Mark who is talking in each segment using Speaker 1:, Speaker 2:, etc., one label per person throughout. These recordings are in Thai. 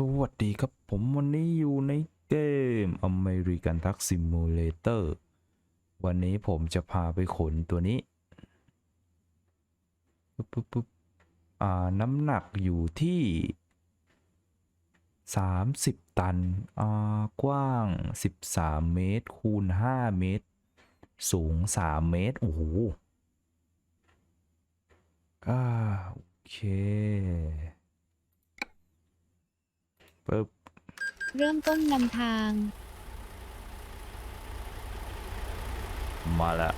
Speaker 1: สวัสดีครับผมวันนี้อยู่ในเกม American Truck Simulator วันนี้ผมจะพาไปขนตัวนี้ปึ๊บปึ๊บปึ๊บอ่าน้ำหนักอยู่ที่ 30 ตันอ่ากว้าง 13 เมตร คูณ 5 เมตร สูง 3 เมตร โอ้โหอ่าโอเค ปึ๊บ
Speaker 2: เริ่มต้นนำทาง
Speaker 1: มาแล้ว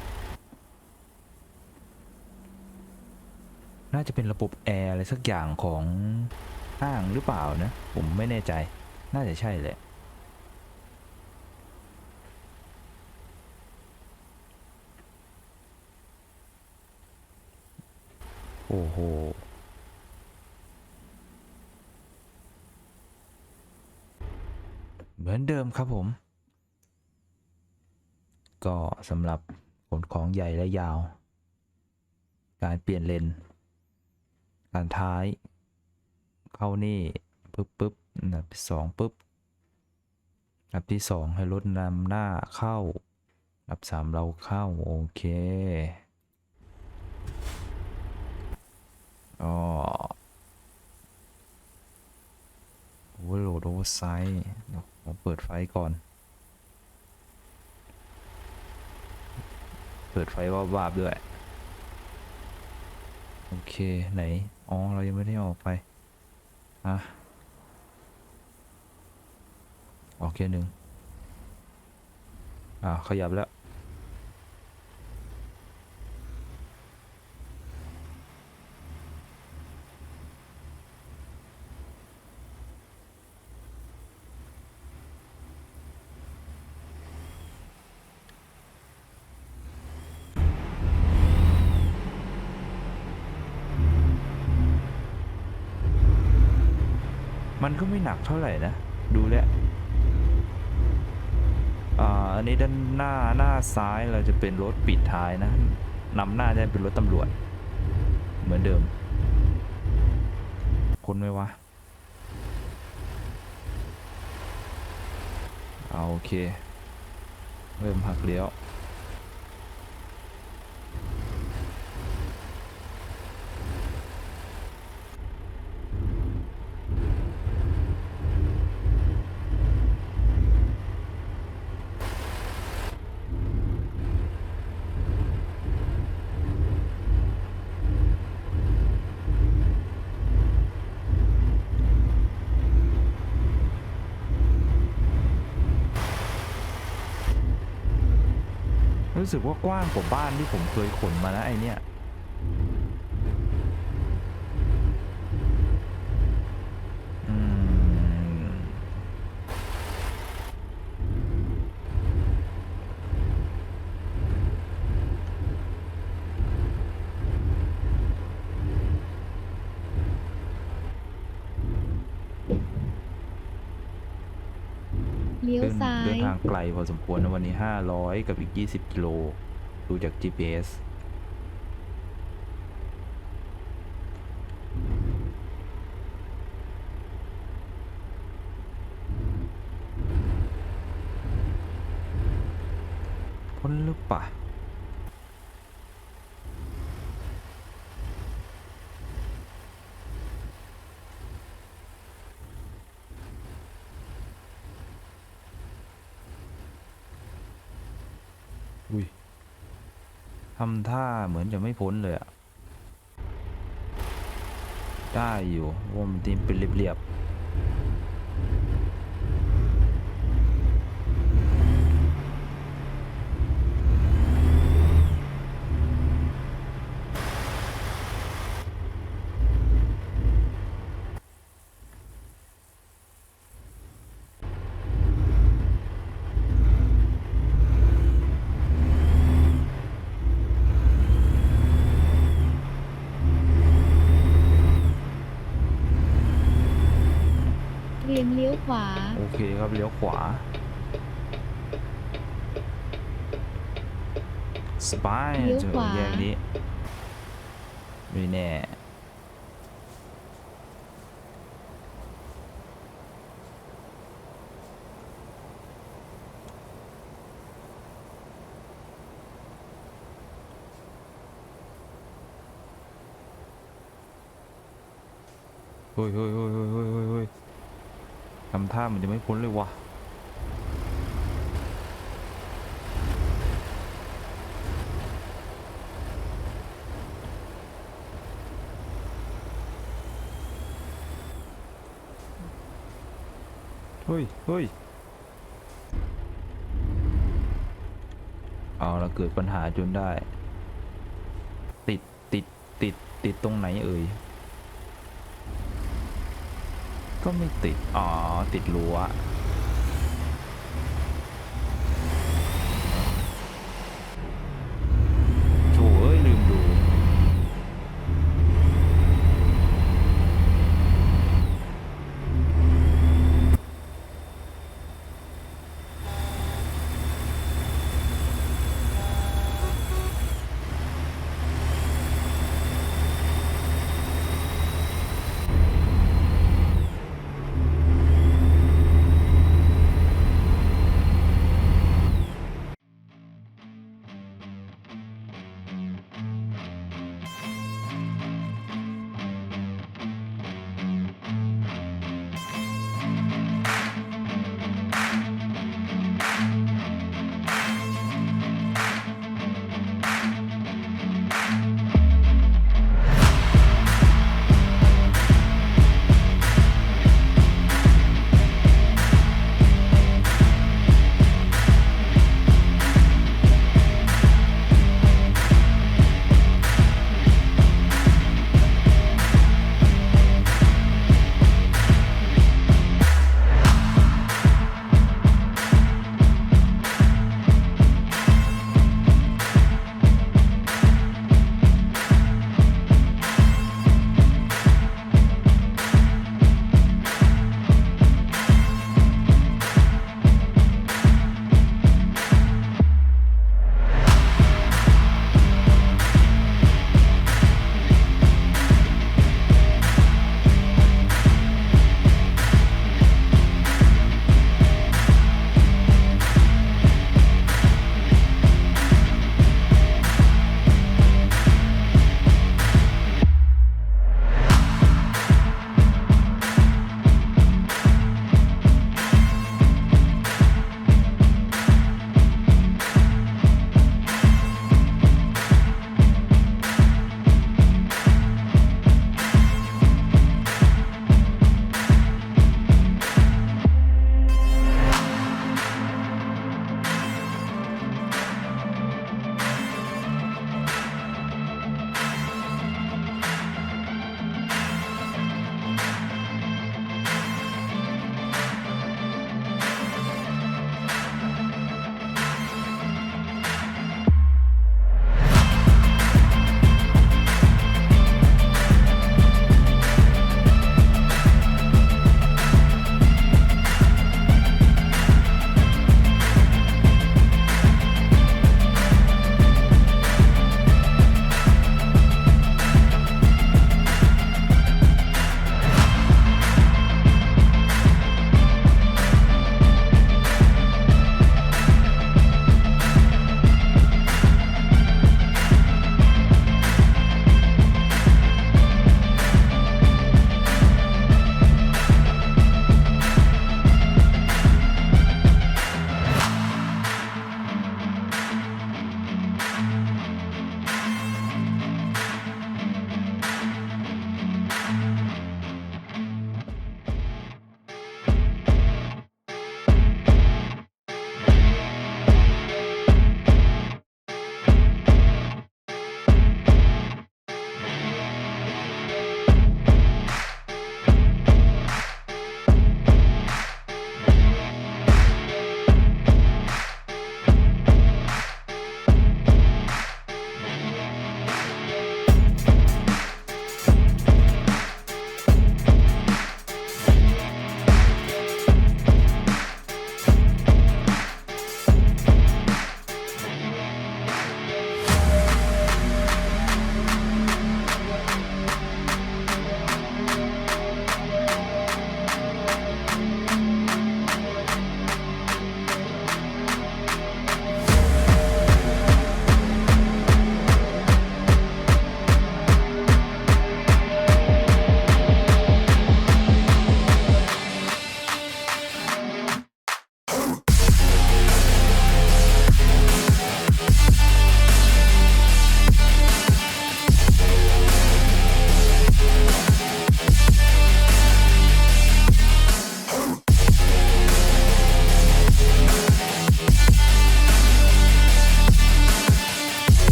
Speaker 1: น่าจะเป็นระบบแอร์อะไรสักอย่างของห้างหรือเปล่านะ ผมไม่แน่ใจ น่าจะใช่แหละ โอ้โห เหมือนเดิมครับผม ก็สำหรับขนของใหญ่และยาว การเปลี่ยนเลน การท้าย เข้านี่ปึ๊บปึ๊บอันดับที่สองปึ๊บอันดับที่สองให้รถนำหน้าเข้าอันดับสามเราเข้า โอเคอ๋อโอเวอร์โหลดโอเวอร์ไซด์ เดี๋ยวผมเปิดไฟก่อน เปิดไฟวาบๆด้วย โอเค ไหน อ๋อ เรายังไม่ได้ออกไป อะ ออกแค่หนึ่งอ่าขยับแล้ว ก็ไม่หนักเท่าไหร่นะ ดูแลอ่าอันนี้ด้านหน้าหน้าซ้ายเราจะเป็นรถปิดท้ายนะนำหน้าจะเป็นรถตำรวจ เหมือนเดิม คนไหมวะเอาโอเค เริ่มหักเลี้ยว รู้สึกว่ากว้างกว่าบ้านที่ผมเคยขนมานะไอเนี้ยอืมเดิน
Speaker 2: เลี้ยวซ้า
Speaker 1: เดิ
Speaker 2: ย
Speaker 1: นทางไกล พอสมควรนะวันนี้ 500 กับอีก 20 กิโล ดูจาก GPS พ้นหรือเปล่าอุ้ย ทำท่าเหมือนจะไม่พ้นเลยอะได้อยู่ว่ามันตีนเป็นเรียบๆ ครับเลี้ยวขวาสบาย
Speaker 2: เลี้ยว
Speaker 1: เจอ
Speaker 2: ขวา
Speaker 1: แยกนี้ไม่แน่เฮ้ยเฮ้ยเฮ้ยเฮ้ยเฮ้ย ทำท่ามันจะไม่พ้นเลยวะเฮ้ยเฮ้ยเอาละเกิดปัญหาจนได้ ติดติดติดติดตรงไหนเอ่ย ก็ไม่ติด อ๋อ ติดรั้ว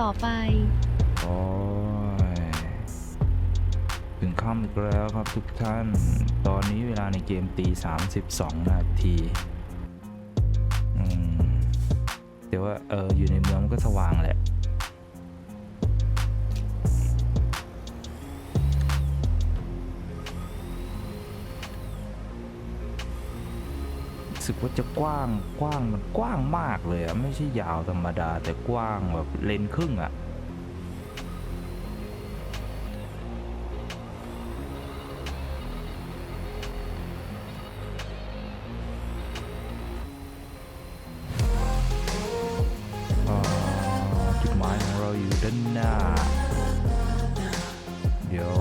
Speaker 2: ต่อไป
Speaker 1: โอ้ยถึงค่ำอีกแล้วครับทุกท่าน ตอนนี้เวลาในเกมตี 32 นาทีอืมแต่ว่าเอออยู่ในเมืองมันก็สว่างแหละ สึกว่าจะกว้างกว้างมันกว้างมากเลยอะไม่ใช่ยาวธรรมดา แต่กว้างแบบเลนครึ่งอะอ่าจุดหมายของเราอยู่ด้านหน้า เดี๋ยว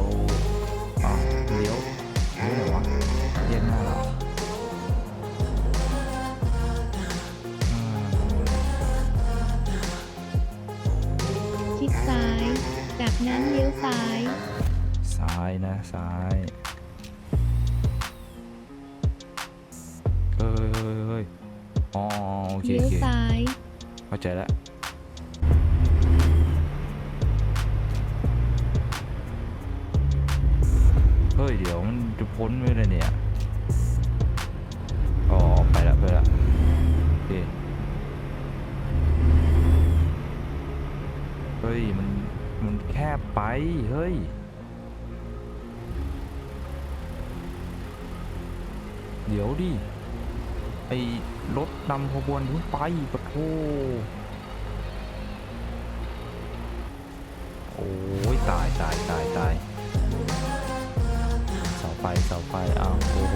Speaker 1: นั้นเลี้
Speaker 2: ยวซ้าย
Speaker 1: ซ้ายนะ ซ้ายเฮ้ยเฮ้ยเฮ้ยอ๋อโอเค
Speaker 2: เลี้ย
Speaker 1: โอ
Speaker 2: ว
Speaker 1: เค
Speaker 2: ซ้าย
Speaker 1: เข้าใจแล้วเฮ้ย เดี๋ยวมันจะพ้นไปเลยเนี่ย อ๋อ ไปละไปละโอเคเฮ้ย มัน มันแคบไป เฮ้ย เดี๋ยวดิ ไอรถนำขบวนขึ้นไปปะโทโอ้ยตายตายตายตายเสาไฟเสาไฟอ้าวโอ้โห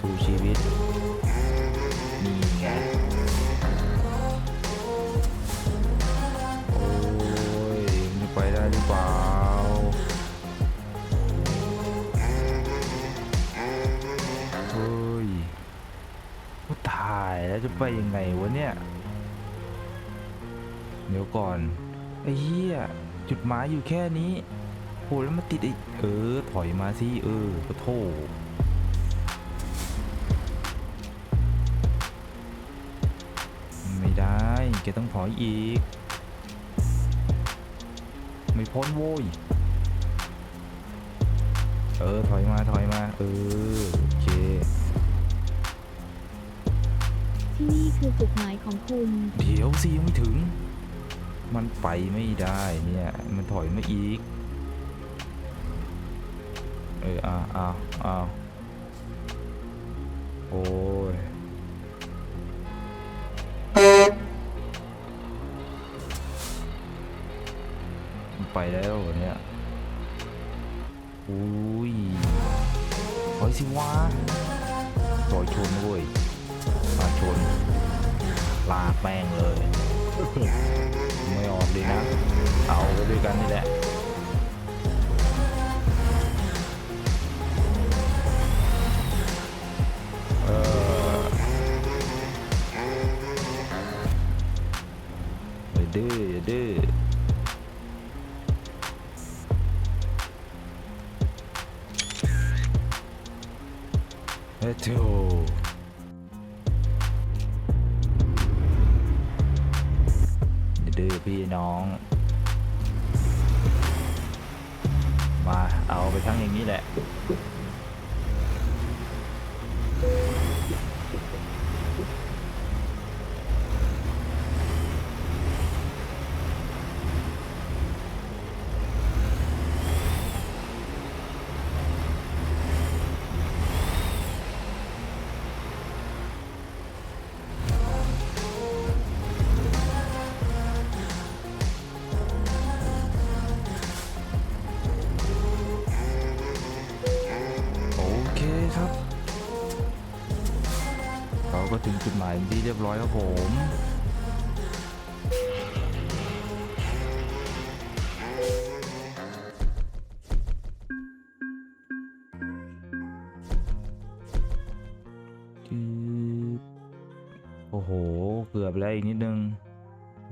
Speaker 1: สู่ชีวิต ไปได้หรือเปล่าเฮ้ยกูตายแล้วจะไปยังไงวะเนี่ย เดี๋ยวก่อน ไอ้เหี้ย จุดหมายอยู่แค่นี้โหแล้วมาติดไอ้เออ ถอยมาสิ เออปะโถไม่ได้แกต้องถอยอีก ไม่พ้นโว้ย เออ ถอยมา ถอยมา เออ โอเค
Speaker 2: ที่นี่คือจุดหมายของคุณ
Speaker 1: เดี๋ยวสิยังไม่ถึง มันไปไม่ได้เนี่ย มันถอยมาอีก เอออ้าวอ้าวอ้าวโอ้ย ไปแล้วเหรอเนี่ยอุ้ยถอยสิวะถอยชนนะเว้ยมาชน ลากแม่งเลย ไม่ออกดีนะ เอาไปด้วยกันนี่แหละเอออย่าดื้ออย่าดื้อ โธ่อดื้อพี่น้อง มาเอาไปทั้งอย่างนี้แหละ คครับ เราก็ถึงจุดหมายเป็นที่เรียบร้อยครับผมจึ๊บโอ้โห เกือบแล้วอีกนิดนึง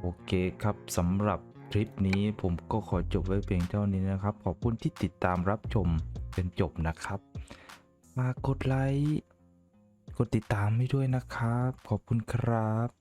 Speaker 1: โอเคครับสำหรับคลิปนี้ผมก็ขอจบไว้เพียงเท่านี้นะครับ ขอบคุณที่ติดตามรับชมจนจบนะครับ มากกดไลค์ กดติดตามให้ด้วยนะครับ ขอบคุณครับ